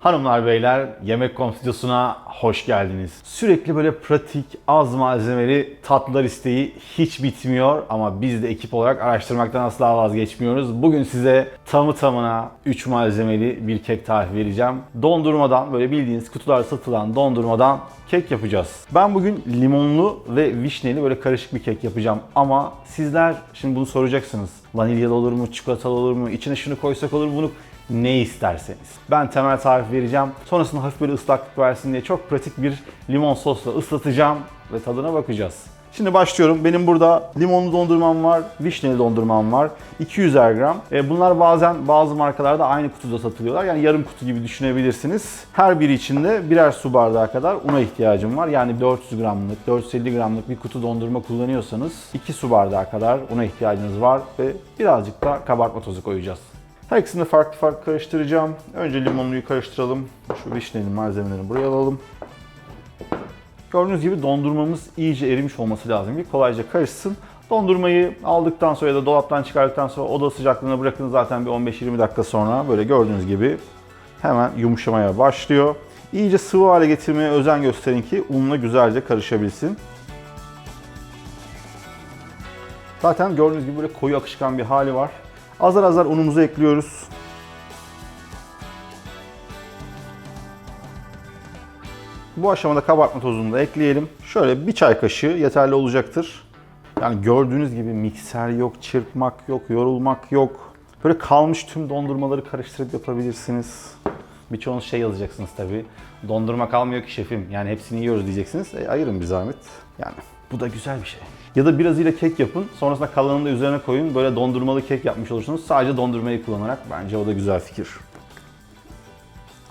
Hanımlar beyler yemek konstitüsyosuna hoş geldiniz. Sürekli böyle pratik, az malzemeli tatlılar isteği hiç bitmiyor ama biz de ekip olarak araştırmaktan asla vazgeçmiyoruz. Bugün size tamı tamına 3 malzemeli bir kek tarifi vereceğim. Dondurmadan böyle bildiğiniz kutularda satılan dondurmadan kek yapacağız. Ben bugün limonlu ve vişneli böyle karışık bir kek yapacağım ama sizler şimdi bunu soracaksınız. Vanilyalı olur mu, çikolatalı olur mu, içine şunu koysak olur mu bunu ne isterseniz. Ben temel tarif vereceğim. Sonrasında hafif böyle ıslaklık versin diye çok pratik bir limon sosla ıslatacağım ve tadına bakacağız. Şimdi başlıyorum. Benim burada limonlu dondurmam var, vişneli dondurmam var. 200'er gram. E, bunlar bazen bazı markalarda aynı kutuda satılıyorlar. Yani yarım kutu gibi düşünebilirsiniz. Her biri içinde birer su bardağı kadar una ihtiyacım var. Yani 400 gramlık, 450 gramlık bir kutu dondurma kullanıyorsanız 2 su bardağı kadar una ihtiyacınız var ve birazcık da kabartma tozu koyacağız. Her ikisini farklı farklı karıştıracağım. Önce limonluyu karıştıralım. Şu vişneli malzemelerini buraya alalım. Gördüğünüz gibi dondurmamız iyice erimiş olması lazım ki kolayca karışsın. Dondurmayı aldıktan sonra ya da dolaptan çıkardıktan sonra oda sıcaklığına bırakın zaten bir 15-20 dakika sonra böyle gördüğünüz gibi hemen yumuşamaya başlıyor. İyice sıvı hale getirmeye özen gösterin ki unla güzelce karışabilsin. Zaten gördüğünüz gibi böyle koyu akışkan bir hali var. Azar azar unumuzu ekliyoruz. Bu aşamada kabartma tozunu da ekleyelim. Şöyle bir çay kaşığı yeterli olacaktır. Yani gördüğünüz gibi mikser yok, çırpmak yok, yorulmak yok. Böyle kalmış tüm dondurmaları karıştırıp yapabilirsiniz. Birçoğunuz şey yazacaksınız tabii. Dondurma kalmıyor ki şefim. Yani hepsini yiyoruz diyeceksiniz. E, ayırın bir zahmet. Yani bu da güzel bir şey. Ya da birazıyla kek yapın. Sonrasında kalanını da üzerine koyun. Böyle dondurmalı kek yapmış olursunuz. Sadece dondurmayı kullanarak. Bence o da güzel fikir.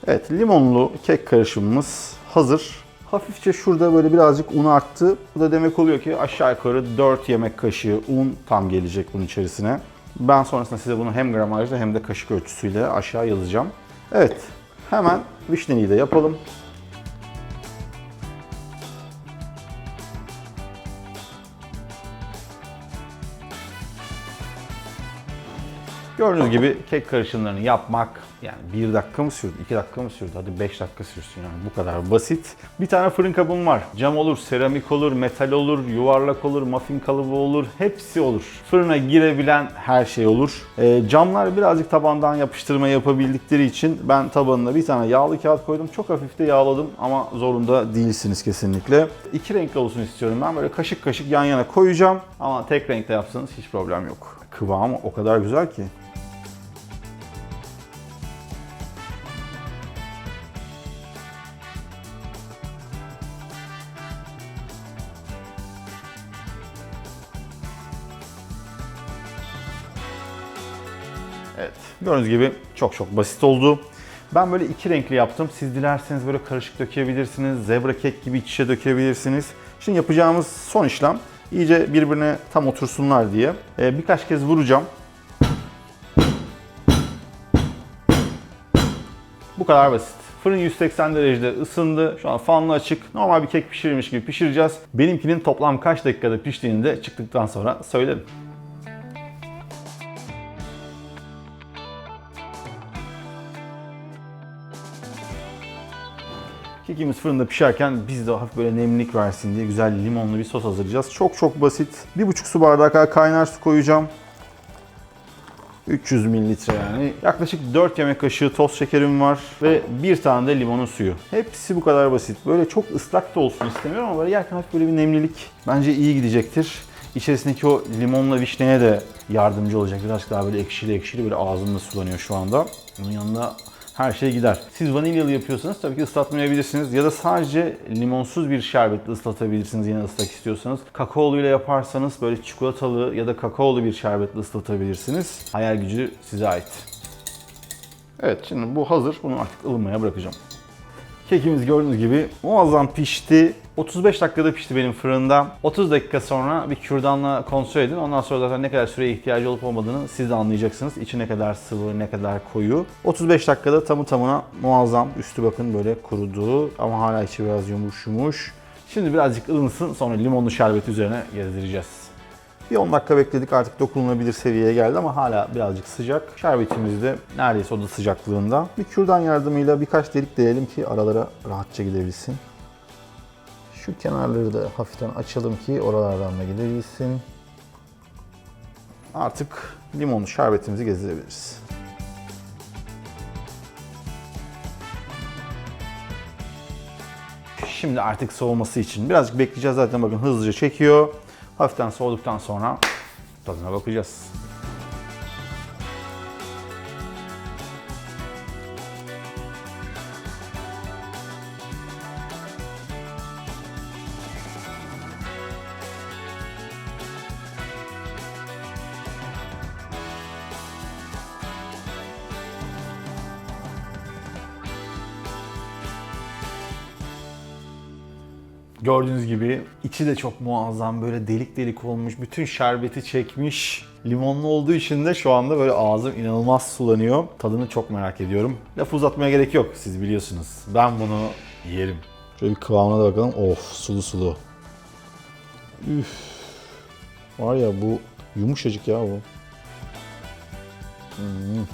Evet, limonlu kek karışımımız hazır. Hafifçe şurada böyle birazcık un arttı. Bu da demek oluyor ki aşağı yukarı 4 yemek kaşığı un tam gelecek bunun içerisine. Ben sonrasında size bunu hem gramajda hem de kaşık ölçüsüyle aşağı yazacağım. Evet, hemen vişneyi de yapalım. Gördüğünüz gibi kek karışımlarını yapmak yani bir dakika mı sürdü, iki dakika mı sürdü, hadi beş dakika sürsün yani bu kadar basit. Bir tane fırın kabım var. Cam olur, seramik olur, metal olur, yuvarlak olur, muffin kalıbı olur, hepsi olur. Fırına girebilen her şey olur. Ee, camlar birazcık tabandan yapıştırma yapabildikleri için ben tabanına bir tane yağlı kağıt koydum. Çok hafif de yağladım ama zorunda değilsiniz kesinlikle. İki renkli olsun istiyorum ben böyle kaşık kaşık yan yana koyacağım ama tek renkte yapsanız hiç problem yok. Kıvamı o kadar güzel ki. Evet. Gördüğünüz gibi çok çok basit oldu. Ben böyle iki renkli yaptım. Siz dilerseniz böyle karışık dökebilirsiniz. Zebra kek gibi iç içe dökebilirsiniz. Şimdi yapacağımız son işlem iyice birbirine tam otursunlar diye e, birkaç kez vuracağım. Bu kadar basit. Fırın 180 derecede ısındı. Şu an fanlı açık. Normal bir kek pişirilmiş gibi pişireceğiz. Benimkinin toplam kaç dakikada piştiğini de çıktıktan sonra söylerim. Kekimiz fırında pişerken biz de hafif böyle nemlilik versin diye güzel limonlu bir sos hazırlayacağız. Çok çok basit. 1,5 su bardağı kaynar su koyacağım. 300 mililitre yani. Yaklaşık 4 yemek kaşığı toz şekerim var ve bir tane de limonun suyu. Hepsi bu kadar basit. Böyle çok ıslak da olsun istemiyorum ama böyle yerken hafif böyle bir nemlilik bence iyi gidecektir. İçerisindeki o limonla vişneye de yardımcı olacak. Birazcık daha böyle ekşili ekşili böyle ağzımda sulanıyor şu anda. Bunun yanında her şey gider. Siz vanilyalı yapıyorsanız tabii ki ıslatmayabilirsiniz ya da sadece limonsuz bir şerbetle ıslatabilirsiniz yine ıslak istiyorsanız. Kakaolu ile yaparsanız böyle çikolatalı ya da kakaolu bir şerbetle ıslatabilirsiniz. Hayal gücü size ait. Evet şimdi bu hazır. Bunu artık ılımaya bırakacağım. Kekimiz gördüğünüz gibi muazzam pişti. 35 dakikada pişti benim fırında. 30 dakika sonra bir kürdanla kontrol edin. Ondan sonra zaten ne kadar süreye ihtiyacı olup olmadığını siz de anlayacaksınız. İçi ne kadar sıvı, ne kadar koyu. 35 dakikada tamı tamına muazzam. Üstü bakın böyle kurudu ama hala içi biraz yumuş yumuş. Şimdi birazcık ılınsın sonra limonlu şerbeti üzerine gezdireceğiz. Bir 10 dakika bekledik artık dokunulabilir seviyeye geldi ama hala birazcık sıcak. Şerbetimiz de neredeyse oda sıcaklığında. Bir kürdan yardımıyla birkaç delik deneyelim ki aralara rahatça gidebilsin. Şu kenarları da hafiften açalım ki oralardan da gidebilsin. Artık limonlu şerbetimizi gezdirebiliriz. Şimdi artık soğuması için birazcık bekleyeceğiz zaten bakın hızlıca çekiyor. Hafiften soğuduktan sonra tadına bakacağız. Gördüğünüz gibi içi de çok muazzam böyle delik delik olmuş. Bütün şerbeti çekmiş. Limonlu olduğu için de şu anda böyle ağzım inanılmaz sulanıyor. Tadını çok merak ediyorum. Laf uzatmaya gerek yok siz biliyorsunuz. Ben bunu yerim. Şöyle bir kıvamına da bakalım. Of sulu sulu. Üf. Var ya bu yumuşacık ya bu. Hmm.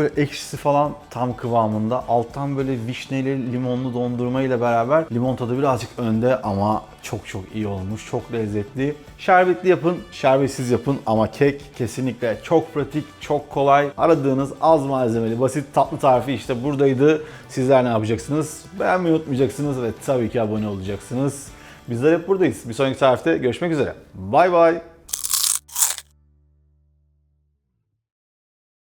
Böyle ekşisi falan tam kıvamında. Alttan böyle vişneli limonlu dondurma ile beraber limon tadı birazcık önde ama çok çok iyi olmuş. Çok lezzetli. Şerbetli yapın, şerbetsiz yapın ama kek kesinlikle çok pratik, çok kolay. Aradığınız az malzemeli, basit tatlı tarifi işte buradaydı. Sizler ne yapacaksınız? Beğenmeyi unutmayacaksınız ve tabii ki abone olacaksınız. Bizler hep buradayız. Bir sonraki tarifte görüşmek üzere. Bay bay.